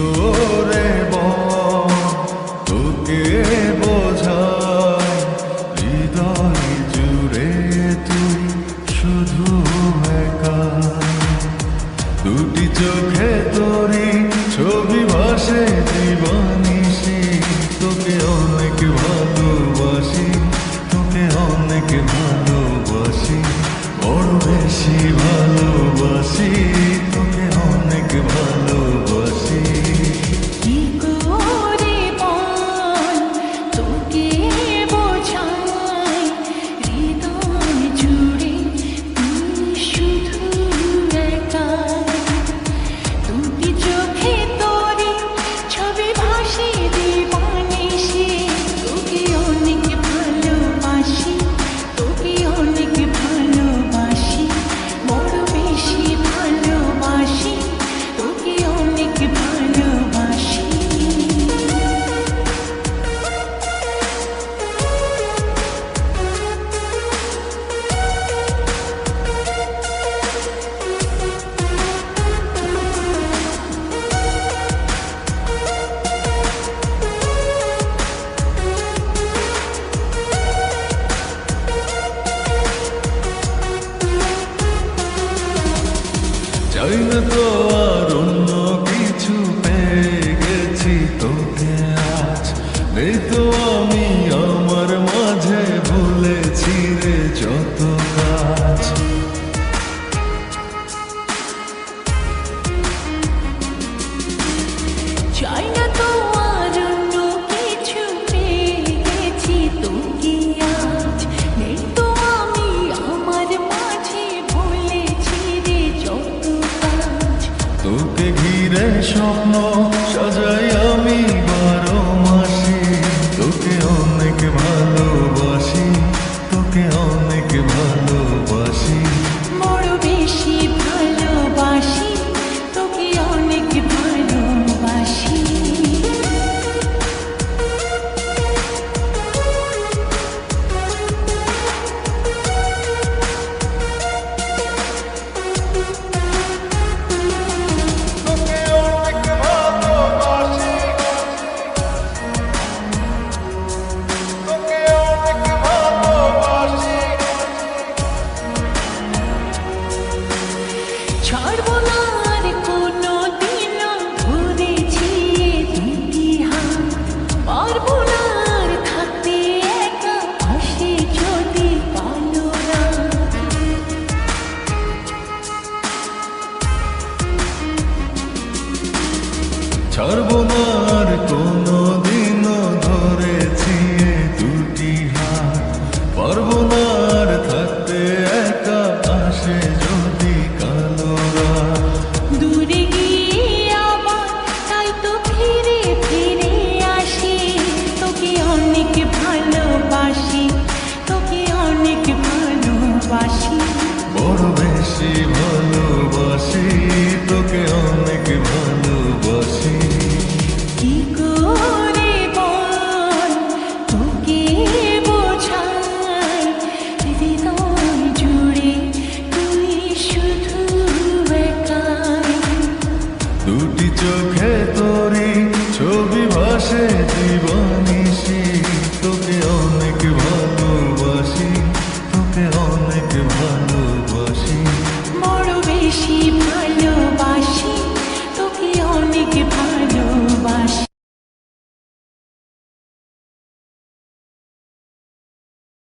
করে তোকে বোঝায় হৃদয় জুড়ে তুই শুধু দুটি চোখে তোরি ছবি ভাসে জীবনী তোকে জৈন তো আর অন্য কিছু পেয়ে গেছি তোকে আজ। নেই তো আমি তোকে ঘিরে স্বপ্ন সাজায় অনেক ভালোবাসি তোকে অনেক ভালোবাসি। বড় বেশি ভালোবাসি তোকে অনেক ভালোবাসি। কি করে বল তোকে বোঝাই হৃদয় জুড়ে তুই শুধু একাই। দুটি চোখে তো